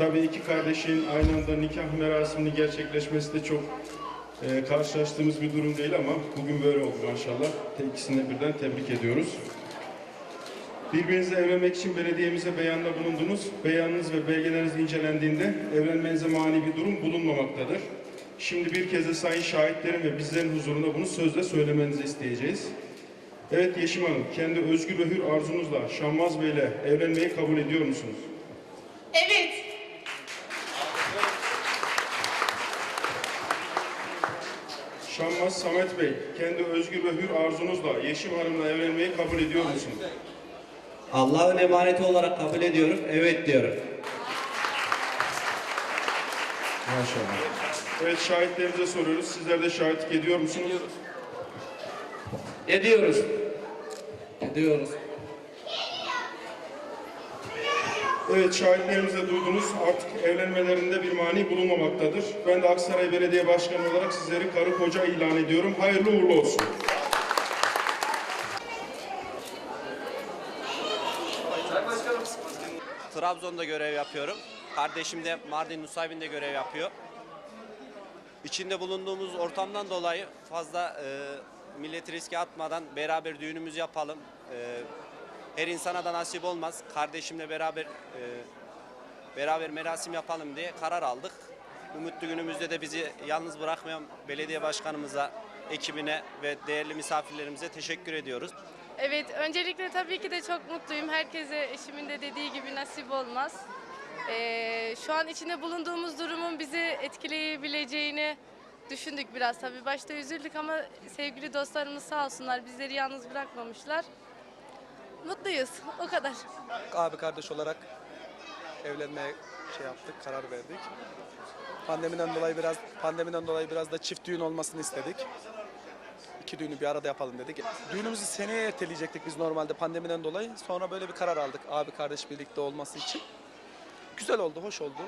Tabii iki kardeşin aynı anda nikah merasimini gerçekleşmesi de çok e, karşılaştığımız bir durum değil ama bugün böyle oldu maşallah. İkisini de birden tebrik ediyoruz. Birbirinizle evlenmek için belediyemize beyanda bulundunuz. Beyanınız ve belgeleriniz incelendiğinde evlenmenize mani bir durum bulunmamaktadır. Şimdi bir kez de sayın şahitlerin ve bizlerin huzurunda bunu sözle söylemenizi isteyeceğiz. Evet Yeşim Hanım, kendi özgür ve hür arzunuzla Şahmaz Bey ile evlenmeyi kabul ediyor musunuz? Evet. Şahmaz Samet Bey, kendi özgür ve hür arzunuzla Yeşim Hanım'la evlenmeyi kabul ediyor musunuz? Allah'ın emaneti olarak kabul ediyorum. Evet diyorum. Maşallah. Evet şahitlerimize soruyoruz. Sizler de şahitlik ediyor musunuz? Ediyoruz. Ediyoruz. Evet şahitlerimize duydunuz. Artık evlenmelerinde bir mani bulunmamaktadır. Ben de Aksaray Belediye Başkanı olarak sizleri karı koca ilan ediyorum. Hayırlı uğurlu olsun. Trabzon'da görev yapıyorum. Kardeşim de Mardin Nusaybin'de görev yapıyor. İçinde bulunduğumuz ortamdan dolayı fazla e, milleti riske atmadan beraber düğünümüzü yapalım. E, her insana da nasip olmaz. Kardeşimle beraber e, beraber merasim yapalım diye karar aldık. Bu günümüzde de bizi yalnız bırakmayan belediye başkanımıza, ekibine ve değerli misafirlerimize teşekkür ediyoruz. Evet, öncelikle tabii ki de çok mutluyum. Herkese eşimin de dediği gibi nasip olmaz. Ee, şu an içinde bulunduğumuz durumun bizi etkileyebileceğini düşündük biraz. Tabii başta üzüldük ama sevgili dostlarımız sağ olsunlar bizleri yalnız bırakmamışlar. Mutluyuz, o kadar. abi kardeş olarak evlenmeye şey yaptık, karar verdik. Pandemiden dolayı biraz pandemiden dolayı biraz da çift düğün olmasını istedik. İki düğünü bir arada yapalım dedik. Düğünümüzü seneye erteleyecektik biz normalde pandemiden dolayı. Sonra böyle bir karar aldık abi kardeş birlikte olması için. Güzel oldu, hoş oldu.